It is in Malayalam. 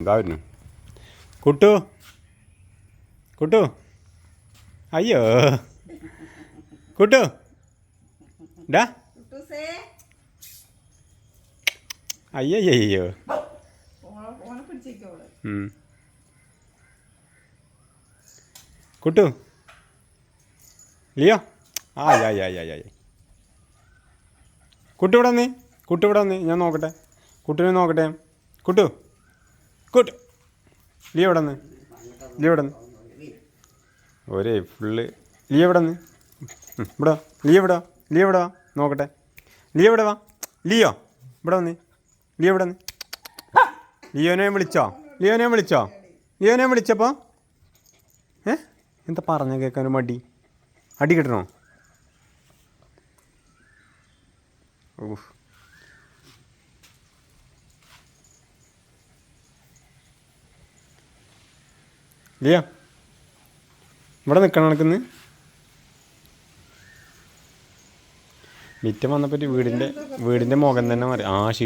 എന്താ വരുന്നു കുട്ടു. കുട്ടു. അയ്യോ. കുട്ടു. ഡാ. അയ്യയ്യോ കുട്ടു. ലിയോ? ആ യാ യാ യാ യാ. കുട്ടു ഇവിടെ വന്നേ. കുട്ടു ഇവിടെ വന്നേ. ഞാൻ നോക്കട്ടെ. കുട്ടുവിനെ നോക്കട്ടെ. കുട്ടു. കുട്ടു. ലീവ് എവിടെ നിന്ന് ലീവ് എവിടെ നിന്ന് ഒരേ ഫുള്ള്. ലീവ് എവിടെ നിന്ന് ഇവിടെ ലീവ് എവിടെ ലീവ് എവിടെ വാ. നോക്കട്ടെ. ലീവ് എവിടെ വാ. ലിയോ ഇവിടെ വന്ന്. ലിയോ ഇവിടെ വന്ന്. ലിയോനെ വിളിച്ചോ? ലിയോനെ വിളിച്ചോ? ലിയോനെ വിളിച്ചപ്പോൾ ഏ? എന്താ പറഞ്ഞ കേൾക്കാനും മടി. അടി കിട്ടണോ? ഊഫ് ലിയ ഇവിടെ നിൽക്കണം നടക്കുന്നു മിറ്റം വന്നപ്പോൾ വീടിന്റെ വീടിന്റെ മുഖം തന്നെ മാറി. ആ